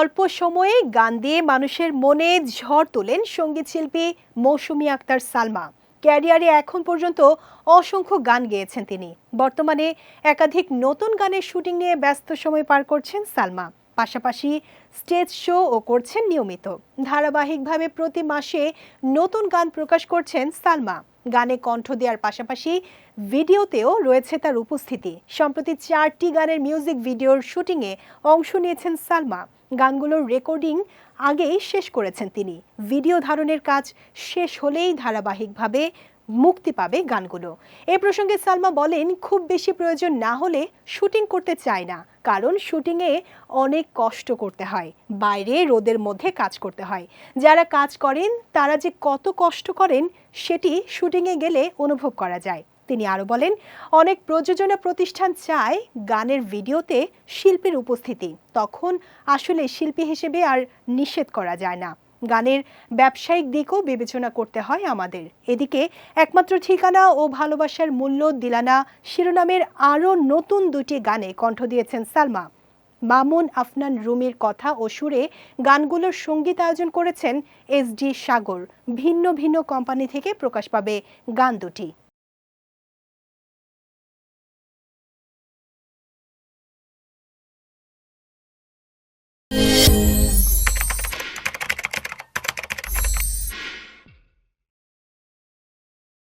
অল্প সময়ে গান দিয়ে মানুষের মনে ঝড় তোলেন সংগীত শিল্পী মৌসুমী আক্তার সালমা। ক্যারিয়ারে এখন পর্যন্ত অসংখ্য গান গেয়েছেন তিনি। বর্তমানে একাধিক নতুন গানের শুটিং নিয়ে ব্যস্ত সময় পার করছেন সালমা। পাশাপাশি স্টেজ শো ও করছেন নিয়মিত। ধারাবাহিকভাবে প্রতি মাসে নতুন গান প্রকাশ করছেন সালমা। গানে কণ্ঠ দেওয়ার পাশাপাশি ভিডিওতেও রয়েছে তার উপস্থিতি। সম্প্রতি চারটি গানের মিউজিক ভিডিওর শুটিংয়ে অংশ নিয়েছেন সালমা। গানগুলোর রেকর্ডিং আগেই শেষ করেছেন তিনি। ভিডিও ধারণের কাজ শেষ হলেই ধারাবাহিকভাবে মুক্তি পাবে গানগুলো। এ প্রসঙ্গে সালমা বলেন, খুব বেশি প্রয়োজন না হলে শুটিং করতে চায় না, কারণ শুটিংয়ে অনেক কষ্ট করতে হয়, বাইরে রোদের মধ্যে কাজ করতে হয়। যারা কাজ করেন, তারা যে কত কষ্ট করেন, সেটি শুটিংয়ে গেলে অনুভব করা যায়। তিনি আরও বলেন, অনেক প্রযোজনা প্রতিষ্ঠান চায় গানের ভিডিওতে শিল্পীর উপস্থিতি, তখন আসলে শিল্পী হিসেবে আর নিষেধ করা যায় না। গানের ব্যবসায়িক দিকও বিবেচনা করতে হয় আমাদের। এদিকে একমাত্র ঠিকানা ও ভালোবাসার মূল্য দিলানা, শিরোনামের আরও নতুন দুটি গানে কণ্ঠ দিয়েছেন সালমা। মামুন আফনান রুমির কথা ও সুরে গানগুলোর সংগীত আয়োজন করেছেন এস ডি সাগর। ভিন্ন ভিন্ন কোম্পানি থেকে প্রকাশ পাবে গান দুটি।